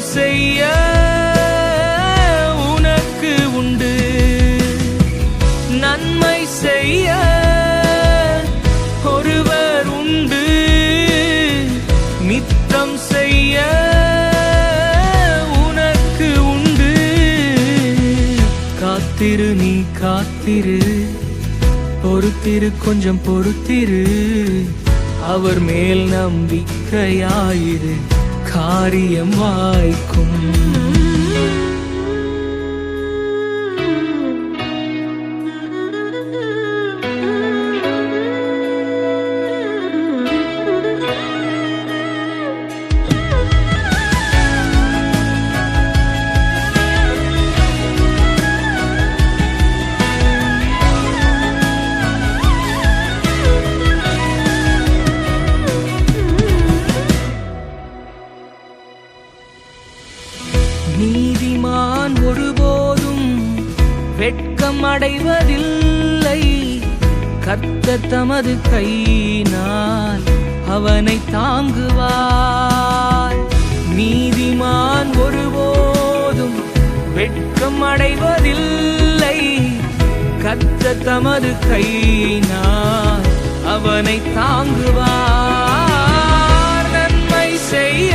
செய்ய உனக்கு உண்டு. நன்மை செய்ய ஒருவர் உண்டு. நித்தம் செய்ய உனக்கு உண்டு. காத்திரு நீ காத்திரு. பொறுத்திரு கொஞ்சம் பொறுத்திரு. அவர் மேல் நம்பிக்கையாயிரு. காரியம் வாய்க்கும். வெட்கம் அடைவதில்லை கத்த தமது கையினால் அவனை தாங்குவார். நீதிமான் ஒருபோதும் வெட்கம் அடைவதில்லை கத்த தமது கையினால் அவனை தாங்குவார். நன்மை செய்ய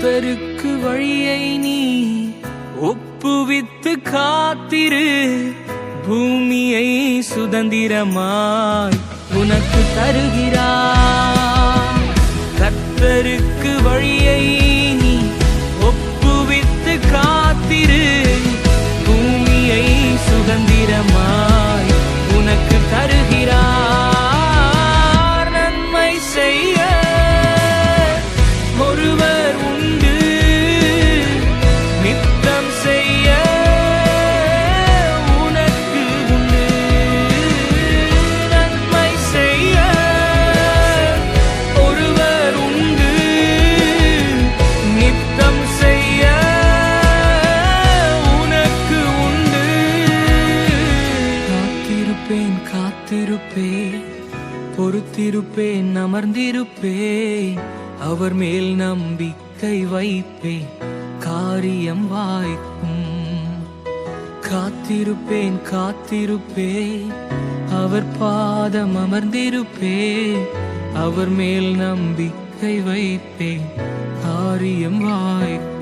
கத்தருக்கு வழியை நீ ஒப்புவித்து காத்திரு. பூமியை சுதந்திரமாய் உனக்கு தருகிறார். கத்தருக்கு வழியை காத்திருப்பேன் பொறுத்திருப்பேன் அமர்ந்திருப்பேன். அவர் மேல் நம்பிக்கை வைப்பேன் காரியம் வாய்க்கும். காத்திருப்பேன் காத்திருப்பேன் அவர் பாதம் அமர்ந்திருப்பேன். அவர் மேல் நம்பிக்கை வைப்பேன் காரியம் வாய்க்கும்.